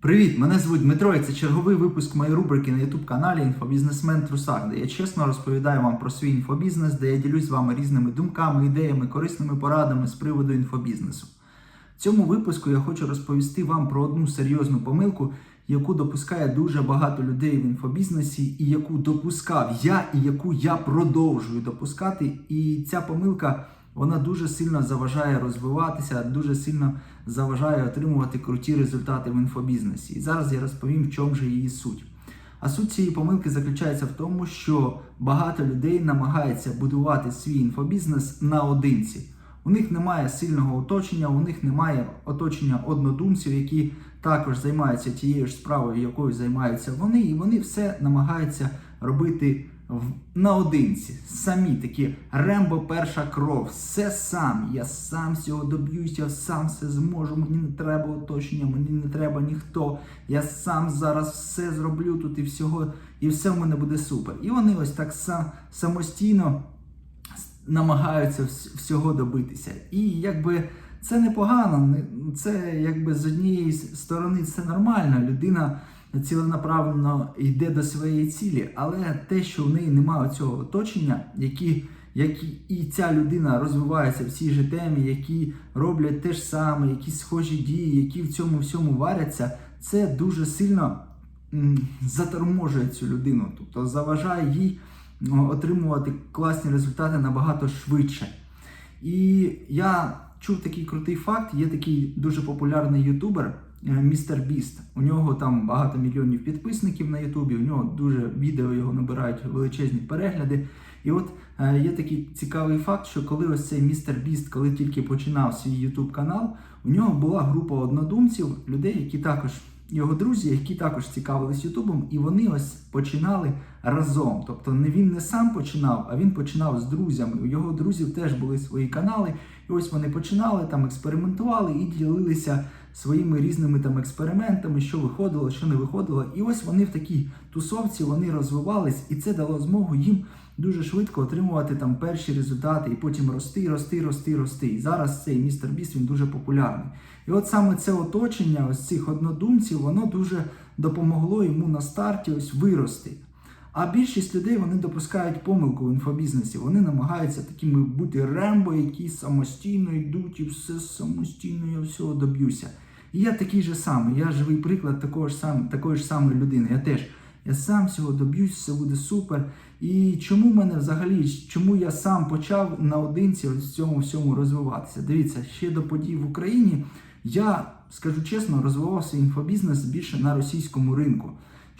Привіт, мене звуть Дмитро, і це черговий випуск моєї рубрики на youtube каналі Інфобізнесмен Трусак, де я чесно розповідаю вам про свій інфобізнес, де я ділюсь з вами різними думками, ідеями, корисними порадами з приводу інфобізнесу. В цьому випуску я хочу розповісти вам про одну серйозну помилку, яку допускає дуже багато людей в інфобізнесі, і яку допускав я, і яку я продовжую допускати. І ця помилка вона дуже сильно заважає розвиватися, дуже сильно заважає отримувати круті результати в інфобізнесі. І зараз я розповім, в чому же її суть. А суть цієї помилки заключається в тому, що багато людей намагається будувати свій інфобізнес наодинці. У них немає сильного оточення, у них немає оточення однодумців, які також займаються тією ж справою, якою займаються вони, і вони все намагаються робити наодинці. Самі такі Рембо перша кров, все сам. Я сам всього доб'юся, сам все зможу. Мені не треба оточення, мені не треба ніхто. Я сам зараз все зроблю тут і всього, і все в мене буде супер. І вони ось так сам самостійно намагаються всього добитися. І якби це непогано, це якби з однієї сторони це нормально. Людина ціленаправленно йде до своєї цілі, але те, що в неї немає цього оточення, які, які і ця людина розвивається в цій же темі, які роблять те ж саме, якісь схожі дії, які в цьому всьому варяться, це дуже сильно заторможує цю людину, тобто заважає їй отримувати класні результати набагато швидше. І я чув такий крутий факт: є такий дуже популярний ютубер містер Біст. У нього там багато мільйонів підписників на Ютубі. У нього дуже відео його набирають величезні перегляди. І от е, є такий цікавий факт, що коли ось цей містер Біст, коли тільки починав свій Ютуб канал, у нього була група однодумців, людей, які також його друзі, які також цікавились Ютубом, і вони ось починали разом. Тобто не він не сам починав, а він починав з друзями. У його друзів теж були свої канали, і ось вони починали там експериментували і ділилися своїми різними там експериментами, що виходило, що не виходило. І ось вони в такій тусовці вони розвивались, і це дало змогу їм дуже швидко отримувати там перші результати, і потім рости, рости, рости, рости. І зараз цей містер Біст він дуже популярний. І от саме це оточення, ось цих однодумців, воно дуже допомогло йому на старті ось вирости. А більшість людей вони допускають помилку в інфобізнесі. Вони намагаються такими бути рембо, які самостійно йдуть і все самостійно я всього доб'юся. І я такий же самий, я живий приклад такого ж сам, такої ж самої людини. Я теж я сам всього доб'юсь, все буде супер. І чому мене взагалі, чому я сам почав наодинці в цьому всьому розвиватися? Дивіться, ще до подій в Україні я скажу чесно, розвивав свій інфобізнес більше на російському ринку.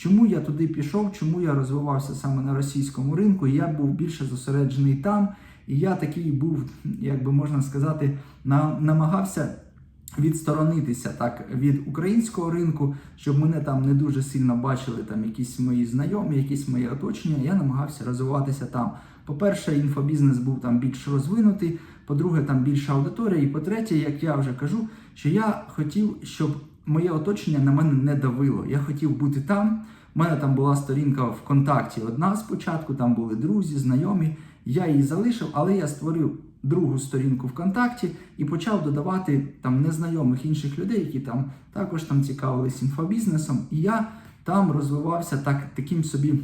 Чому я туди пішов? Чому я розвивався саме на російському ринку? Я був більше зосереджений там, і я такий був, як би можна сказати, на, намагався відсторонитися так від українського ринку, щоб мене там не дуже сильно бачили там якісь мої знайомі, якісь мої оточення. Я намагався розвиватися там. По-перше, інфобізнес був там більш розвинутий. По-друге, там більша аудиторія. І по-третє, як я вже кажу, що я хотів, щоб моє оточення на мене не давило. Я хотів бути там. У мене там була сторінка ВКонтакті одна спочатку, там були друзі, знайомі. Я її залишив, але я створив другу сторінку ВКонтакті і почав додавати там незнайомих інших людей, які там також там цікавились інфобізнесом. І я там розвивався так, таким собі,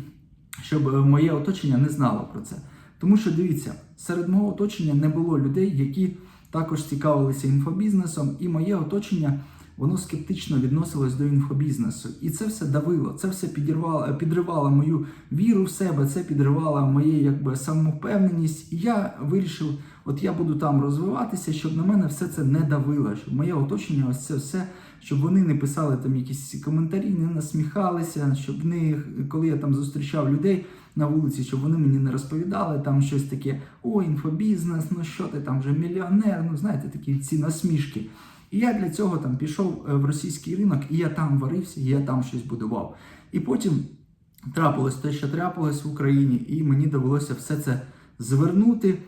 щоб е, моє оточення не знало про це. Тому що дивіться, серед мого оточення не було людей, які також цікавилися інфобізнесом, і моє оточення воно скептично відносилось до інфобізнесу. І це все давило, це все підірвало, підривало мою віру в себе, це підривало моє якби самовпевненість. І я вирішив, от я буду там розвиватися, щоб на мене все це не давило, щоб моє оточення, ось це все, щоб вони не писали там якісь коментарі, не насміхалися, щоб не коли я там зустрічав людей на вулиці, щоб вони мені не розповідали там щось таке: о, інфобізнес, ну що ти там вже мільйонер, ну знаєте, такі ці насмішки. І я для цього там пішов е, в російський ринок, і я там варився, і я там щось будував. І потім трапилось те, що трапилось в Україні, і мені довелося все це звернути,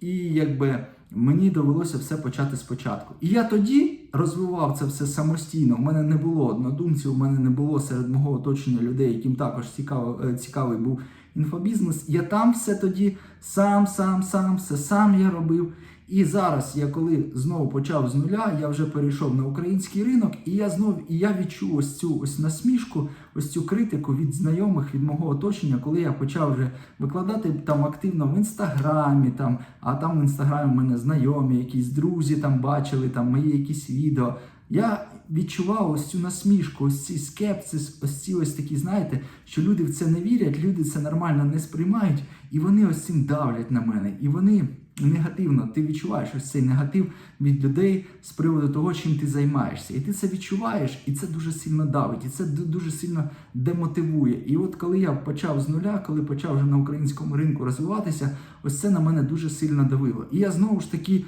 і якби мені довелося все почати спочатку. І я тоді розвивав це все самостійно. У мене не було однодумців, у мене не було серед мого оточення людей, яким також цікаво, е, цікавий був інфобізнес. Я там все тоді сам, сам, сам, все сам я робив. І зараз я коли знову почав з нуля, я вже перейшов на український ринок, і я знов і я відчув ось цю ось насмішку, ось цю критику від знайомих, від мого оточення, коли я почав вже викладати там активно в інстаграмі, там, а там в інстаграмі в мене знайомі, якісь друзі там бачили там мої якісь відео. Я відчував ось цю насмішку, ось цей скепсис, ось ці ось такі, знаєте, що люди в це не вірять, люди це нормально не сприймають, і вони ось цим давлять на мене. І вони негативно, ти відчуваєш ось цей негатив від людей з приводу того, чим ти займаєшся. І ти це відчуваєш, і це дуже сильно давить, і це дуже сильно демотивує. І от коли я почав з нуля, коли почав вже на українському ринку розвиватися, ось це на мене дуже сильно давило. І я знову ж таки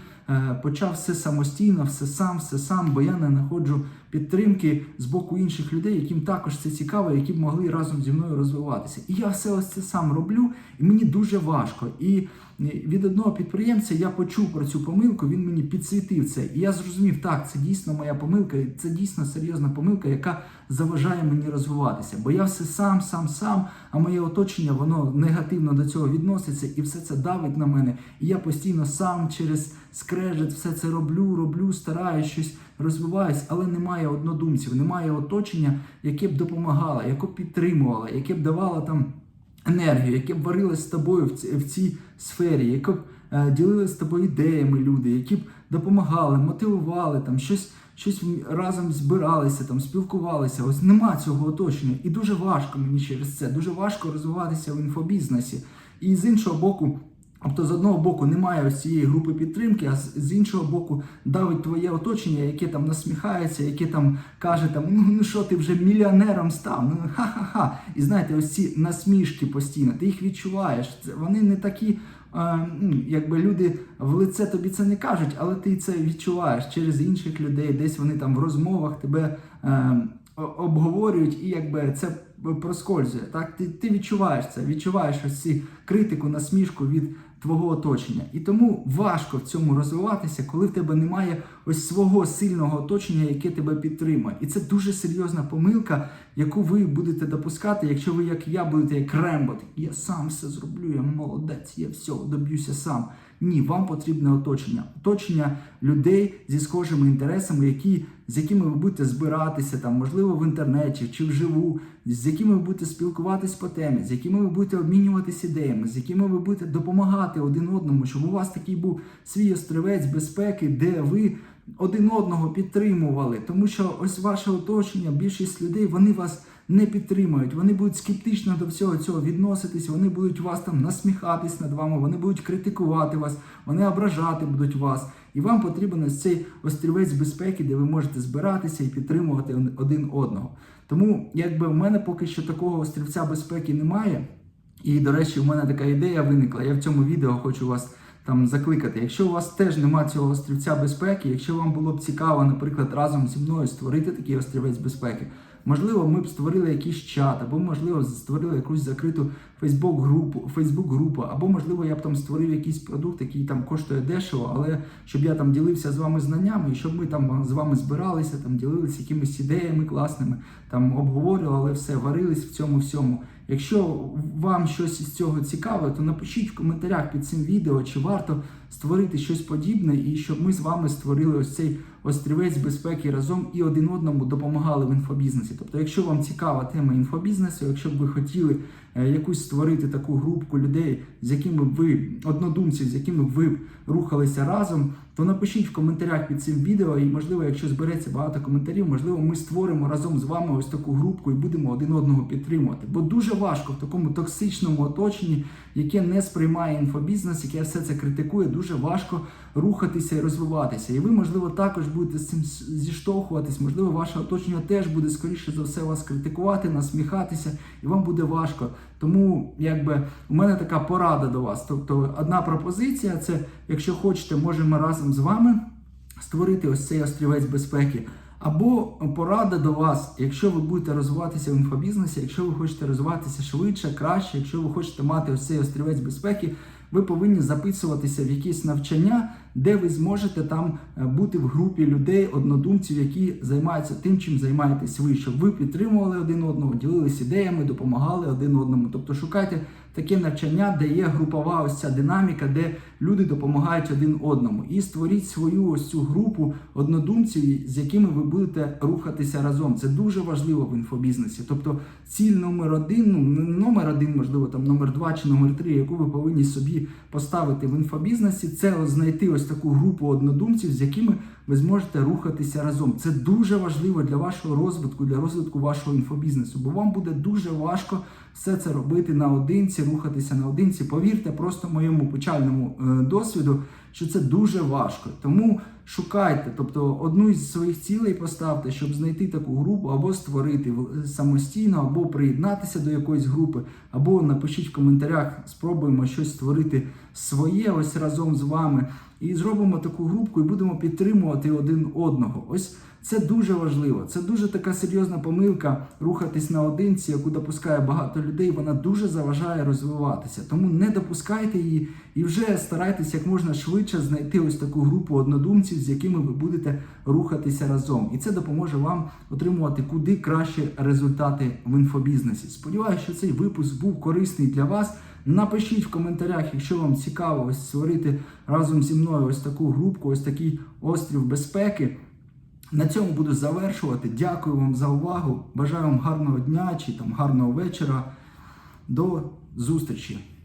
почав все самостійно, все сам, все сам, бо я не знаходжу підтримки з боку інших людей, яким також це цікаво, які б могли разом зі мною розвиватися. І я все ось це сам роблю, і мені дуже важко. І е, від одного підприємця я почув про цю помилку, він мені підсвітив це. І я зрозумів, так, це дійсно моя помилка, і це дійсно серйозна помилка, яка заважає мені розвиватися. Бо я все сам, сам, сам, а моє оточення воно негативно до цього відноситься, і все це давить на мене. І я постійно сам через скрежет все це роблю, роблю, стараюсь щось розвиваюсь, але немає однодумців, немає оточення, яке б допомагало, яке б підтримувало, яке б давало там енергію, яке б варилось з тобою в, ці, в цій сфері, яке б е, ділилися з тобою ідеями люди, які б допомагали, мотивували там щось. Щось разом збиралися, там спілкувалися. Ось нема цього оточення, і дуже важко мені через це. Дуже важко розвиватися в інфобізнесі. І з іншого боку, тобто з одного боку немає ось цієї групи підтримки, а з, іншого боку давить твоє оточення, яке там насміхається, яке там каже, там ну, ну що ти вже мільйонером став? Ну ха-ха-ха. І знаєте, ось ці насмішки постійно, ти їх відчуваєш. Вони не такі. е, ну, Якби люди в лице тобі це не кажуть, але ти це відчуваєш через інших людей, десь вони там в розмовах тебе е, обговорюють, і якби це проскользує. Так, ти, ти відчуваєш це, відчуваєш ось ці критику, насмішку від твого оточення. І тому важко в цьому розвиватися, коли в тебе немає ось свого сильного оточення, яке тебе підтримує. І це дуже серйозна помилка, яку ви будете допускати, якщо ви, як я, будете як Рембот. Я сам все зроблю, я молодець, я все доб'юся сам. Ні, вам потрібне оточення. Оточення людей зі схожими інтересами, які, з якими ви будете збиратися, там, можливо, в інтернеті чи вживу, з якими ви будете спілкуватись по темі, з якими ви будете обмінюватись ідеями, з якими ви будете допомагати один одному, щоб у вас такий був свій острівець безпеки, де ви один одного підтримували. Тому що ось ваше оточення, більшість людей, вони вас не підтримують. Вони будуть скептично до всього цього відноситись, вони будуть вас там насміхатись над вами, вони будуть критикувати вас, вони ображати будуть вас. І вам потрібен ось цей острівець безпеки, де ви можете збиратися і підтримувати один одного. Тому, якби в мене поки що такого острівця безпеки немає. І, до речі, в мене така ідея виникла. Я в цьому відео хочу вас там закликати. Якщо у вас теж немає цього острівця безпеки, якщо вам було б цікаво, наприклад, разом зі мною створити такий острівець безпеки, можливо, ми б створили якийсь чат, або можливо створили якусь закриту Фейсбук групу, Фейсбук групу, або можливо я б там створив якийсь продукт, який там коштує дешево, але щоб я там ділився з вами знаннями, і щоб ми там з вами збиралися, там ділилися якимись ідеями класними, там обговорювали все, варились в цьому всьому. Якщо вам щось із цього цікаве, то напишіть в коментарях під цим відео, чи варто створити щось подібне, і щоб ми з вами створили ось цей острівець безпеки разом і один одному допомагали в інфобізнесі. Тобто, якщо вам цікава тема інфобізнесу, якщо б ви хотіли е, якусь створити таку групку людей, з якими ви однодумців, з якими ви рухалися разом, то напишіть в коментарях під цим відео, і можливо, якщо збереться багато коментарів, можливо, ми створимо разом з вами ось таку групку і будемо один одного підтримувати. Бо дуже важко в такому токсичному оточенні, яке не сприймає інфобізнес, яке все це критикує, дуже важко рухатися і розвиватися. І ви, можливо, також будете з цим зіштовхуватись, можливо, ваше оточення теж буде скоріше за все вас критикувати, насміхатися, і вам буде важко. Тому, якби у мене така порада до вас. Тобто, одна пропозиція це, якщо хочете, можемо разом з вами створити ось цей острівець безпеки. Або порада до вас, якщо ви будете розвиватися в інфобізнесі, якщо ви хочете розвиватися швидше, краще, якщо ви хочете мати ось цей острівець безпеки, ви повинні записуватися в якісь навчання, де ви зможете там е, бути в групі людей, однодумців, які займаються тим, чим займаєтесь ви, щоб ви підтримували один одного, ділились ідеями, допомагали один одному. Тобто шукайте таке навчання, де є групова ось ця динаміка, де люди допомагають один одному. І створіть свою ось цю групу однодумців, з якими ви будете рухатися разом. Це дуже важливо в інфобізнесі. Тобто, ціль номер один, ну номер один, можливо, там номер два чи номер три, яку ви повинні собі поставити в інфобізнесі, це знайти ось таку групу однодумців, з якими ви зможете рухатися разом. Це дуже важливо для вашого розвитку, для розвитку вашого інфобізнесу, бо вам буде дуже важко все це робити наодинці, рухатися наодинці. Повірте, просто моєму печальному е, досвіду, що це дуже важко. Тому шукайте, тобто одну із своїх цілей поставте, щоб знайти таку групу або створити в- самостійно, або приєднатися до якоїсь групи, або напишіть в коментарях, спробуємо щось створити своє ось разом з вами. І зробимо таку групку і будемо підтримувати один одного. Ось це дуже важливо. Це дуже така серйозна помилка рухатись наодинці, яку допускає багато людей. Вона дуже заважає розвиватися. Тому не допускайте її і вже старайтесь як можна швидше знайти ось таку групу однодумців, з якими ви будете рухатися разом. І це допоможе вам отримувати куди кращі результати в інфобізнесі. Сподіваюся, що цей випуск був корисний для вас. Напишіть в коментарях, якщо вам цікаво ось створити разом зі мною ось таку групку, ось такий острів безпеки. На цьому буду завершувати. Дякую вам за увагу. Бажаю вам гарного дня чи там гарного вечора. До зустрічі!